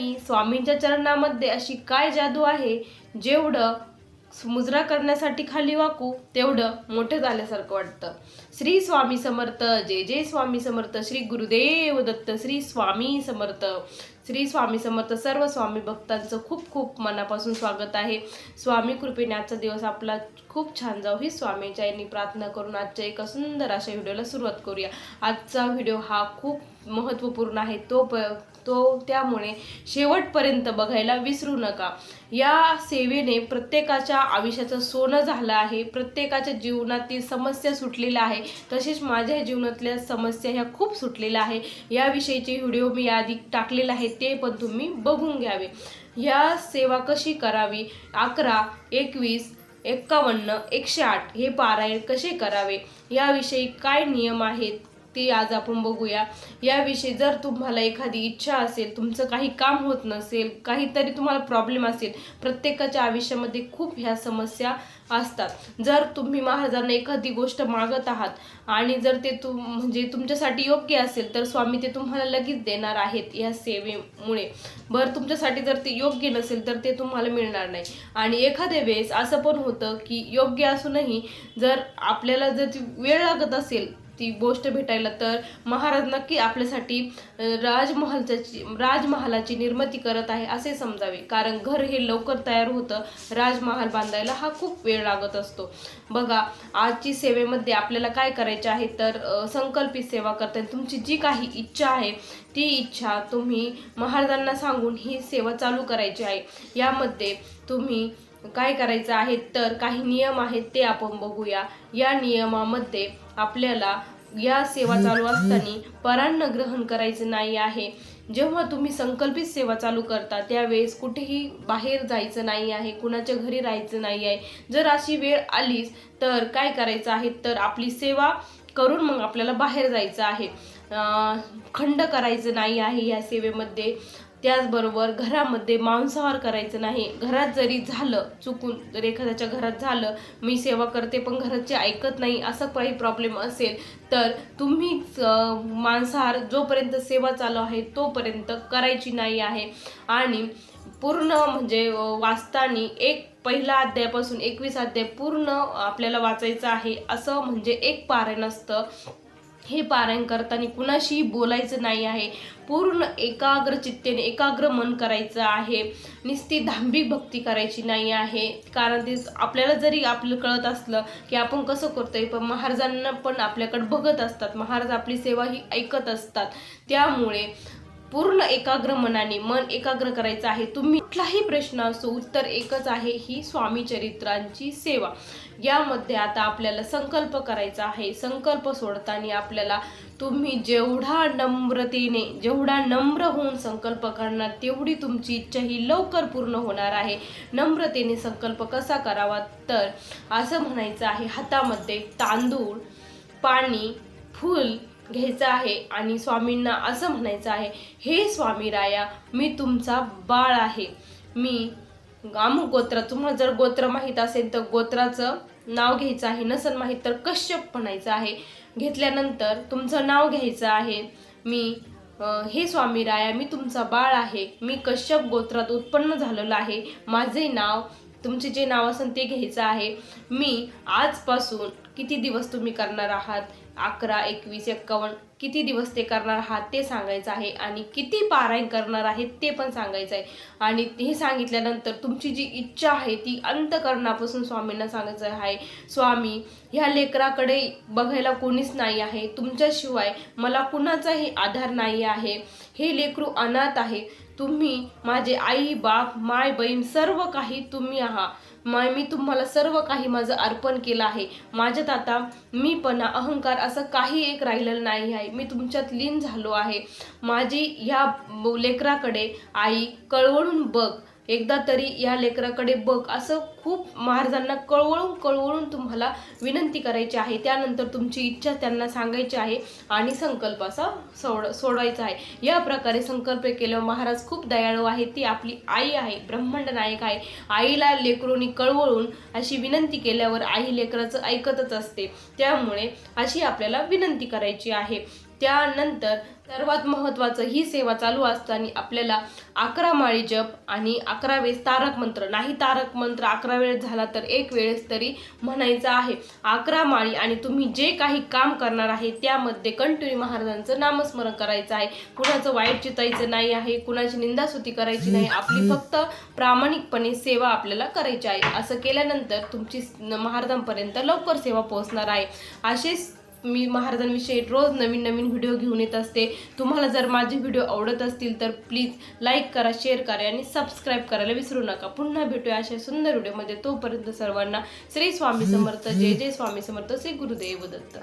नाही स्वामींच्या चरणामध्ये अशी काय जादू आहे? जेवढं मुजरा करण्यासाठी खाली वाकू तेवढं मोठं झाल्यासारखं वाटतं. श्री स्वामी समर्थ जय जय स्वामी समर्थ श्री गुरुदेव दत्त श्री स्वामी समर्थ. श्री स्वामी समर्थ सर्व स्वामी भक्तांचं खूप खूप मनापासून स्वागत आहे. स्वामी कृपेने आजचा दिवस आपला खूप छान जाऊ ही स्वामीच्या यांनी प्रार्थना करून आजच्या एका सुंदर अशा व्हिडिओला सुरुवात करूया. आजचा व्हिडिओ हा खूप महत्त्वपूर्ण आहे तो प तो त्यामुळे शेवटपर्यंत बघायला विसरू नका. या सेवेने प्रत्येकाच्या आयुष्याचं सोनं झालं आहे प्रत्येकाच्या जीवनातील समस्या सुटलेल्या आहे तसेच माझ्या जीवनातल्या समस्या ह्या खूप सुटलेल्या आहे. याविषयीचे व्हिडिओ मी आधी टाकलेले आहे ते पण तुम्ही बघून घ्यावे. या सेवा कशी करावी? अकरा एकवीस एक्कावन्न एकशे आठ हे पारायण कसे करावे? याविषयी काय नियम आहेत? ते आज आपण बघूया. याविषयी जर तुम्हाला एखादी इच्छा असेल तुमचं काही काम होत नसेल काहीतरी तुम्हाला प्रॉब्लेम असेल प्रत्येकाच्या आयुष्यामध्ये खूप ह्या समस्या असतात. जर तुम्ही महाराजांना एखादी गोष्ट मागत आहात आणि जर ते तुम म्हणजे तुमच्यासाठी योग्य असेल तर स्वामी ते तुम्हाला लगेच देणार आहेत या सेवेमुळे. बरं तुमच्यासाठी जर ते योग्य नसेल तर ते तुम्हाला मिळणार नाही. आणि एखाद्या वेळेस असं पण होतं की योग्य असूनही जर आपल्याला जर ती वेळ लागत असेल ती गोष्ट भेटायला तर महाराज नक्की आपल्यासाठी राजमहालची राजमहालाची निर्मिती करत आहे असे समजावे. कारण घर हे लवकर तयार होतं राजमहाल बांधायला हा खूप वेळ लागत असतो. बघा आजची सेवेमध्ये आपल्याला काय करायचे आहे तर संकल्पित सेवा करताना तुमची जी काही इच्छा आहे ती इच्छा तुम्ही महाराजांना सांगून ही सेवा चालू करायची आहे. यामध्ये तुम्ही काय करायचं आहे तर काही नियम आहेत ते आपण बघूया. या नियमामध्ये आपल्याला या सेवा चालू असताना परान्न ग्रहण करायचं नाही आहे. जेव्हा तुम्ही संकल्पित सेवा चालू करता त्यावेळेस कुठेही बाहेर जायचं नाही आहे कुणाच्या घरी राहायचं नाही आहे. जर अशी वेळ आलीच तर काय करायचं आहे तर आपली सेवा करून मग आपल्याला बाहेर जायचं आहे. खंड करायचं नाही आहे या सेवेमध्ये. त्याचबरोबर घरामध्ये मांसाहार करायचं नाही. घरात जरी झालं चुकून जर एखाद्याच्या घरात झालं मी सेवा करते पण घराचे ऐकत नाही असं काही प्रॉब्लेम असेल तर तुम्हीच मांसाहार जोपर्यंत सेवा चालू आहे तोपर्यंत करायची नाही आहे. आणि पूर्ण म्हणजे वाचताना एक पहिला अध्यायापासून एकवीस अध्याय पूर्ण आपल्याला वाचायचं आहे असं म्हणजे एक पारायण असतं. हे पारायण करताना कुणाशीही बोलायचं नाही आहे. पूर्ण एकाग्र चित्तेने एकाग्र मन करायचं आहे. नुसती धांबिक भक्ती करायची नाही आहे. कारण ते आपल्याला जरी आपलं कळत असलं की आपण कसं करतोय पण महाराजांना पण आपल्याकडे बघत असतात. महाराज आपली सेवा ही ऐकत असतात. त्यामुळे पूर्ण एकाग्र मनाने मन एकाग्र करायचं आहे. तुम्ही कुठलाही प्रश्न असो उत्तर एकच आहे ही स्वामी चरित्रांची सेवा. यामध्ये आता आपल्याला संकल्प करायचा आहे. संकल्प सोडताना आपल्याला तुम्ही जेवढा नम्रतेने जेवढा नम्र होऊन संकल्प करणार तेवढी तुमची इच्छा ही लवकर पूर्ण होणार आहे. नम्रतेने संकल्प कसा करावा? तर असं म्हणायचं आहे. हातामध्ये तांदूळ पाणी फूल घ्यायचं आहे आणि स्वामींना असं म्हणायचं आहे हे स्वामी राया मी तुमचा बाळ आहे. मी अमुक गोत्र तुम्हाला जर गोत्र माहीत असेल तर गोत्राचं नाव घ्यायचं आहे नसन माहीत तर कश्यप म्हणायचं आहे. घेतल्यानंतर तुमचं नाव घ्यायचं आहे. मी हे स्वामी राया मी तुमचा बाळ आहे. मी कश्यप गोत्रात उत्पन्न झालेलो आहे. माझे नाव तुमचे जे नाव असेल ते घ्यायचं आहे. मी आजपासून किती दिवस तुम्ही करणार आहात? अकरा एकवीस एक्कावन्न किती दिवस ते करणार आहात ते सांगायचं आहे आणि किती पारायण करणार आहेत ते पण सांगायचं आहे. आणि हे सांगितल्यानंतर तुमची जी इच्छा आहे ती अंतकरणापासून स्वामींना सांगायचं आहे. स्वामी ह्या लेकराकडे बघायला कोणीच नाही आहे. तुमच्याशिवाय मला कुणाचाही आधार नाही आहे. हे लेकरू अनाथ आहे. तुम्ही माझे आई बाप माय बहीण सर्व काही तुम्ही आहात माय मी तुम्हाला सर्व काही माझं अर्पण केलं आहे. माझ्यात आता मीपणा अहंकार असं काही एक राहिलेलं नाही आहे. मी तुमच्यात लीन झालो आहे. माझी ह्या लेकराकडे आई कळवळून बघ. एकदा तरी या लेकराकडे बघ. असं खूप महाराजांना कळवळून कळवळून तुम्हाला विनंती करायची आहे. त्यानंतर तुमची इच्छा त्यांना सांगायची आहे आणि संकल्प असा सोड सोडवायचा आहे. या प्रकारे संकल्प केल्यावर महाराज खूप दयाळू आहे. ती आपली आई आहे ब्रह्मांड नायक आहे. आईला लेकरोनी कळवळून अशी विनंती केल्यावर आई लेकराचं ऐकतच असते. त्यामुळे अशी आपल्याला विनंती करायची आहे. त्यानंतर सर्वात महत्त्वाचं ही सेवा चालू असताना आपल्याला अकरा माळी जप आणि अकरा वेळेस तारक मंत्र. नाही तारक मंत्र अकरा वेळेस झाला तर एक वेळेस तरी म्हणायचं आहे. अकरा माळी आणि तुम्ही जे काही काम करणार आहे त्यामध्ये कंटिन्यू महाराजांचं नामस्मरण करायचं आहे. कुणाचं वाईट चितायचं नाही आहे कुणाची निंदास्तुती करायची नाही. आपली फक्त प्रामाणिकपणे सेवा आपल्याला करायची आहे. असं केल्यानंतर तुमची महाराजांपर्यंत लवकर सेवा पोहोचणार आहे. असेच मी महाराजांविषयी रोज नवीन नवीन व्हिडिओ घेऊन येत असते. तुम्हाला जर माझे व्हिडिओ आवडत असतील तर प्लीज लाईक करा शेअर करा आणि सबस्क्राईब करायला विसरू नका. पुन्हा भेटूया अशा सुंदर व्हिडिओमध्ये तोपर्यंत सर्वांना श्री स्वामी समर्थ जय जय स्वामी समर्थ श्री गुरुदेव दत्त.